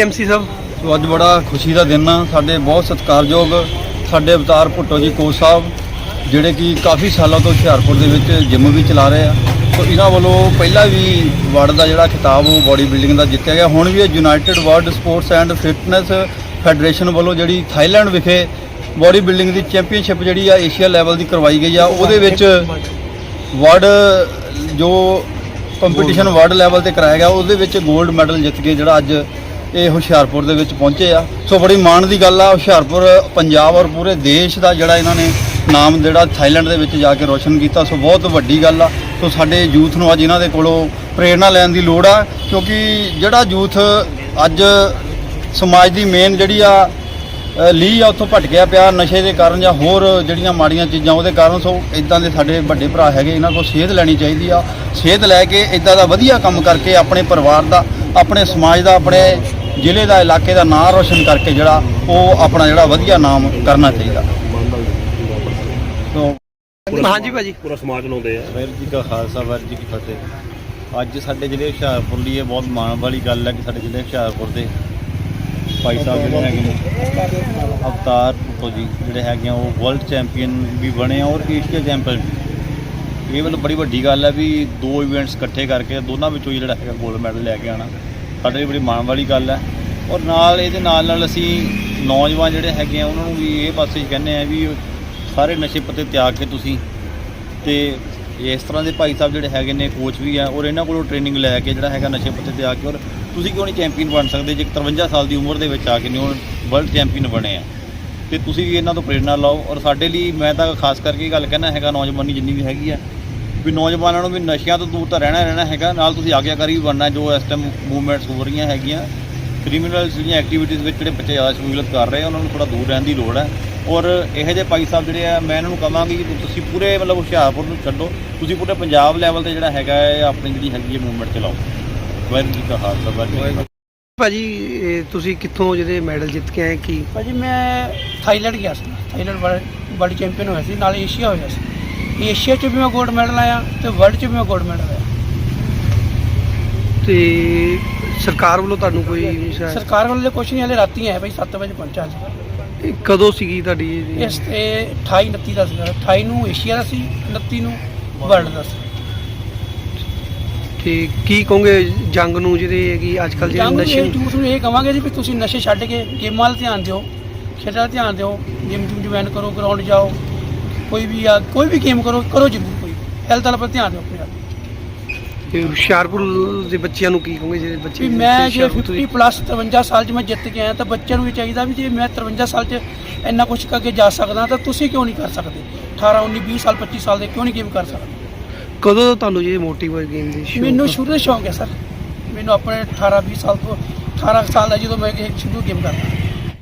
MC ਸਾਹਿਬ? ਸੋ ਅੱਜ ਬੜਾ ਖੁਸ਼ੀ ਦਾ ਦਿਨ ਆ। ਸਾਡੇ ਬਹੁਤ ਸਤਿਕਾਰਯੋਗ ਸਾਡੇ ਅਵਤਾਰ ਭੁੱਟੋ ਜੀ ਕੋਚ ਸਾਹਿਬ, ਜਿਹੜੇ ਕਿ ਕਾਫੀ ਸਾਲਾਂ ਤੋਂ ਹੁਸ਼ਿਆਰਪੁਰ ਦੇ ਵਿੱਚ ਜਿਮ ਵੀ ਚਲਾ ਰਹੇ ਆ। ਸੋ ਇਹਨਾਂ ਵੱਲੋਂ ਪਹਿਲਾਂ ਵੀ ਵਰਡ ਦਾ ਜਿਹੜਾ ਖਿਤਾਬ, ਉਹ ਬਾਡੀ ਬਿਲਡਿੰਗ ਦਾ ਜਿੱਤਿਆ ਗਿਆ। ਹੁਣ ਵੀ ਇਹ united world sports and fitness federation ਵੱਲੋਂ ਜਿਹੜੀ ਥਾਈਲੈਂਡ ਵਿਖੇ ਬਾਡੀ ਬਿਲਡਿੰਗ ਦੀ ਚੈਂਪੀਅਨਸ਼ਿਪ ਜਿਹੜੀ ਆ, ਏਸ਼ੀਆ ਲੈਵਲ ਦੀ ਕਰਵਾਈ ਗਈ ਆ। ਉਹਦੇ ਵਿੱਚ ਵਰਲਡ ਜੋ ਕੰਪੀਟੀਸ਼ਨ ਵਰਲਡ ਲੈਵਲ ਤੇ ਕਰਾਇਆ ਗਿਆ, ਉਹਦੇ ਵਿੱਚ 골ਡ ਮੈਡਲ ਜਿੱਤ ਕੇ ਜਿਹੜਾ ਅੱਜ ਇਹ ਹੁਸ਼ਿਆਰਪੁਰ ਦੇ ਵਿੱਚ ਪਹੁੰਚੇ ਆ। ਸੋ ਬੜੀ ਮਾਣ ਦੀ ਗੱਲ ਆ ਹੁਸ਼ਿਆਰਪੁਰ ਪੰਜਾਬ ਔਰ ਪੂਰੇ ਦੇਸ਼ ਦਾ ਜਿਹੜਾ ਇਹਨਾਂ ਨੇ ਨਾਮ ਜਿਹੜਾ ਥਾਈਲੈਂਡ ਦੇ ਵਿੱਚ ਜਾ ਕੇ ਰੋਸ਼ਨ ਕੀਤਾ ਸੋ ਬਹੁਤ ਵੱਡੀ ਗੱਲ ਆ। ਸੋ ਸਾਡੇ ਯੂਥ ਨੂੰ ਅੱਜ ਇਹਨਾਂ ਦੇ ਕੋਲੋਂ ਪ੍ਰੇਰਣਾ ਲੈਣ ਦੀ ਲੋੜ ਆ ਕਿਉਂਕਿ ਜਿਹੜਾ ਯੂਥ ਅੱਜ ਸਮਾਜ ਦੀ ਮੇਨ ਜਿਹੜੀ ਆ ਅ, ਲੀਹ ਆ ਉੱਥੋਂ ਭਟਕਿਆ ਪਿਆ ਨਸ਼ੇ ਦੇ ਕਾਰਨ ਜਾਂ ਹੋਰ ਜਿਹੜੀਆਂ ਮਾੜੀਆਂ ਚੀਜ਼ਾਂ ਉਹਦੇ ਕਾਰਨ ਸੋ ਇਦਾਂ ਦੇ ਸਾਡੇ ਵੱਡੇ ਭਰਾ ਹੈਗੇ ਇਹਨਾਂ ਕੋਲ ਸੇਧ ਲੈਣੀ ਚਾਹੀਦੀ ਆ। ਸੇਧ ਲੈ ਕੇ ਇਦਾਂ ਦਾ ਵਧੀਆ ਕੰਮ ਕਰਕੇ ਆਪਣੇ ਪਰਿਵਾਰ ਦਾ ਆਪਣੇ ਸਮਾਜ ਦਾ ਆਪਣੇ ਜ਼ਿਲ੍ਹੇ ਦਾ ਇਲਾਕੇ ਦਾ ਨਾਮ ਰੋਸ਼ਨ ਕਰਕੇ ਜਿਹੜਾ ਉਹ ਆਪਣਾ ਜਿਹੜਾ ਵਧੀਆ ਨਾਮ ਕਰਨਾ ਚਾਹੀਦਾ। ਸੋ ਹਾਂਜੀ ਭਾਜੀ। ਪੂਰਾ ਸਮਾਜ ਲਾਉਂਦੇ ਆ। ਵਾਹਿਗੁਰੂ ਜੀ ਕਾ ਖਾਲਸਾ ਵਾਹਿਗੁਰੂ ਜੀ ਕੀ ਫਤਿਹ। ਅੱਜ ਸਾਡੇ ਜ਼ਿਲ੍ਹੇ ਹੁਸ਼ਿਆਰਪੁਰ ਲਈ ਇਹ ਬਹੁਤ ਮਾਣ ਵਾਲੀ ਗੱਲ ਹੈ ਕਿ ਸਾਡੇ ਜ਼ਿਲ੍ਹੇ ਹੁਸ਼ਿਆਰਪੁਰ ਦੇ ਭਾਈ ਸਾਹਿਬ ਜਿਹੜੇ ਹੈਗੇ ਨੇ ਅਵਤਾਰ ਭੁੱਟੋ ਜੀ ਜਿਹੜੇ ਹੈਗੇ ਆ ਉਹ ਵਰਲਡ ਚੈਂਪੀਅਨ ਵੀ ਬਣੇ ਆ ਔਰ ਏਸ਼ੀਆ ਚੈਂਪੀਅਨ ਵੀ। ਇਹ ਮਤਲਬ ਬੜੀ ਵੱਡੀ ਗੱਲ ਹੈ ਵੀ ਦੋ ਇਵੈਂਟਸ ਇਕੱਠੇ ਕਰਕੇ ਦੋਨਾਂ ਵਿੱਚੋਂ ਹੀ ਜਿਹੜਾ ਹੈਗਾ 골ਡ ਮੈਡਲ ਲੈ ਕੇ ਆਣਾ ਸਾਡੇ ਲਈ ਬੜੀ ਮਾਣ ਵਾਲੀ ਗੱਲ ਹੈ। ਔਰ ਨਾਲ ਇਹਦੇ ਨਾਲ ਨਾਲ ਅਸੀਂ ਨੌਜਵਾਨ ਜਿਹੜੇ ਹੈਗੇ ਆ, ਉਹਨਾਂ ਨੂੰ ਵੀ ਇਹ ਪਾਸੇ ਕਹਿੰਦੇ ਆ ਵੀ ਸਾਰੇ ਨਸ਼ੇ ਪੱਤੇ ਤਿਆਗ ਕੇ ਤੁਸੀਂ ਤੇ ਇਸ ਤਰ੍ਹਾਂ ਦੇ ਭਾਈ ਸਾਹਿਬ ਜਿਹੜੇ ਹੈਗੇ ਨੇ ਕੋਚ ਵੀ ਆ, ਔਰ ਇਹਨਾਂ ਕੋਲੋਂ ਟ੍ਰੇਨਿੰਗ ਲੈ ਕੇ ਜਿਹੜਾ ਹੈਗਾ ਨਸ਼ੇ ਪੱਤੇ ਤਿਆਗ ਕੇ, ਔਰ ਤੁਸੀਂ ਕਿਉਂ ਨਹੀਂ ਚੈਂਪੀਅਨ ਬਣ ਸਕਦੇ? ਜੇ 53 ਸਾਲ ਦੀ ਉਮਰ ਦੇ ਵਿੱਚ ਆ ਕੇ ਨਹੀਂ ਉਹ ਵਰਲਡ ਚੈਂਪੀਅਨ ਬਣੇ ਆ। ਤੇ ਤੁਸੀਂ ਵੀ ਇਹਨਾਂ ਤੋਂ ਪ੍ਰੇਰਣਾ ਲਓ, ਔਰ ਸਾਡੇ ਲਈ ਮੈਂ ਤਾਂ ਖਾਸ ਕਰਕੇ ਇਹ ਗੱਲ ਕਹਿਣਾ ਹੈਗਾ, ਨੌਜਵਾਨੀ ਜਿੰਨੀ ਵੀ ਹੈਗੀ ਆ ਵੀ ਨੌਜਵਾਨਾਂ ਨੂੰ ਵੀ ਨਸ਼ਿਆਂ ਤੋਂ ਦੂਰ ਤਾਂ ਰਹਿਣਾ ਰਹਿਣਾ ਹੈਗਾ। ਨਾਲ ਤੁਸੀਂ ਆਗਿਆਕਾਰੀ ਵੀ ਬਣਨਾ ਜੋ ਇਸ ਟਾਈਮ ਮੂਵਮੈਂਟਸ ਹੋ ਰਹੀਆਂ ਹੈਗੀਆਂ। ਕ੍ਰਿਮੀਨਲ ਜਿਹੜੀਆਂ ਐਕਟੀਵਿਟੀਜ਼ ਵਿੱਚ ਜਿਹੜੇ ਬੱਚੇ ਜ਼ਿਆਦਾ ਸ਼ਮੂਲੀਅਤ ਕਰ ਰਹੇ ਆ ਉਹਨਾਂ ਨੂੰ ਥੋੜਾ ਦੂਰ ਰਹਿਣ ਦੀ ਲੋੜ ਹੈ। ਔਰ ਇਹੋ ਜਿਹੇ ਭਾਈ ਸਾਹਿਬ ਜਿਹੜੇ ਆ ਮੈਂ ਇਹਨਾਂ ਨੂੰ ਕਹਾਂਗੀ ਕਿ ਤੁਸੀਂ ਪੂਰੇ ਮਤਲਬ ਹੁਸ਼ਿਆਰਪੁਰ ਨੂੰ ਛੱਡੋ। ਤੁਸੀਂ ਪੂਰੇ ਪੰਜਾਬ ਲੈਵਲ ਤੇ ਜਿਹੜਾ ਹੈਗਾ ਹੈ ਆਪਣੀ ਜਿਹੜੀ ਹੈਗੀ ਹੈ ਮੂਵਮੈਂਟ ਚਲਾਓ। ਵਾਹਿਗੁਰੂ ਜੀ ਕਾ ਖਾਲਸਾ ਵਾਹਿਗੁਰੂ। ਭਾਜੀ ਤੁਸੀਂ ਕਿੱਥੋਂ ਜਿਹੜੇ ਮੈਡਲ ਜਿੱਤ ਕੇ ਆਏ ਕੀ? ਭਾਜੀ ਮੈਂ ਥਾਈਲੈਂਡ ਗਿਆ ਸੀ। ਥਾਈਲੈਂਡ ਵਰਲਡ ਚੈਂਪੀਅਨ ਹੋਇਆ ਸੀ ਨਾਲ ਏਸ਼ੀਆ ਹੋਇਆ ਸੀ। ਏਸ਼ੀਆ 'ਚ ਵੀ ਮੈਂ 골ਡ ਮੈਡਲ ਆਇਆ ਤੇ ਵਰਲਡ 'ਚ ਵੀ ਮੈਂ 골ਡ ਮੈਡਲ ਆਇਆ। ਤੇ ਸਰਕਾਰ ਵੱਲੋਂ ਤੁਹਾਨੂੰ ਕੋਈ ਸ਼ਾਇਦ- ਸਰਕਾਰ ਵੱਲੋਂ ਕੁਝ ਨਹੀਂ ਹਲੇ ਰਾਤੀ ਆਇਆ ਭਾਈ 7 ਵਜੇ ਪਹੁੰਚਾ ਸੀ ਇਹ ਕਦੋਂ ਸੀਗੀ ਤੁਹਾਡੀ ਇਹ? ਇਸ ਤੇ 28 29 ਦਾ ਸੀਗਾ। 28 ਨੂੰ ਏਸ਼ੀਆ ਦਾ ਸੀ 29 ਨੂੰ ਵਰਲਡ ਦਾ ਸੀ। ਤੇ ਕੀ ਕਹੋਗੇ ਜੰਗ ਨੂੰ ਜਿਹੜੇ ਕਿ ਅੱਜ ਕੱਲ ਜਿਹੜੇ ਜੰਗ ਨਸ਼ੇ ਯੂਥ ਨੂੰ ਇਹ ਕਵਾਂਗੇ ਜੀ ਵੀ ਤੁਸੀਂ ਨਸ਼ੇ ਛੱਡ ਕੇ ਗੇਮਾਂ ਵੱਲ ਧਿਆਨ ਦਿਓ ਖੇਡਾਂ ਵੱਲ ਧਿਆਨ ਦਿਓ ਜਿਮ ਜੁਮ ਜੁਆਇਨ ਕਰੋ ਗਰਾਊਂਡ ਜਾਓ। ਕੋਈ ਵੀ ਆ ਕੋਈ ਵੀ ਗੇਮ ਕਰੋ ਕਰੋ ਜ਼ਰੂਰ ਕੋਈ। ਹੈਲਥ ਵੱਲ ਧਿਆਨ ਦਿਓ ਆਪਣੇ ਆਪ ਤੇ ਹੁਸ਼ਿਆਰਪੁਰ ਦੇ ਬੱਚਿਆਂ ਨੂੰ ਕੀ ਕਹੋਗੇ ਜਿਹੜੇ ਬੱਚੇ ਵੀ ਮੈਂ ਜੇ ਹੁਸ਼ਿਆਰਪੁਰ ਤੋਂ- 50 ਪਲੱਸ 53 ਸਾਲ 'ਚ ਮੈਂ ਜਿੱਤ ਕੇ ਆਇਆ ਤਾਂ ਬੱਚਿਆਂ ਨੂੰ ਵੀ ਚਾਹੀਦਾ ਵੀ ਜੇ ਮੈਂ 53 ਸਾਲ 'ਚ ਇੰਨਾ ਕੁਝ ਕਰਕੇ ਜਾ ਸਕਦਾ ਤਾਂ ਤੁਸੀਂ ਕਿਉਂ ਨਹੀਂ ਕਰ ਸਕਦੇ? 18 19 20 ਸਾਲ 25 ਸਾਲ ਦੇ ਕਿਉਂ ਨਹੀਂ ਗੇਮ ਕਰ ਸਕਦੇ? ਕਦੋਂ ਤੋਂ ਤੁਹਾਨੂੰ ਜੇ ਮੋਟਿਵ ਗੇਮ ਦੀ ਸ਼ੌਕ? ਮੈਨੂੰ ਸ਼ੁਰੂ ਤੋਂ ਸ਼ੌਂਕ ਹੈ ਸਰ। ਮੈਨੂੰ ਆਪਣੇ 18 20 ਸਾਲ ਤੋਂ 18 ਸਾਲ ਦਾ ਜਦੋਂ ਮੈਂ ਇਹ ਸ਼ੁਰੂ ਗੇਮ ਕਰਦਾ।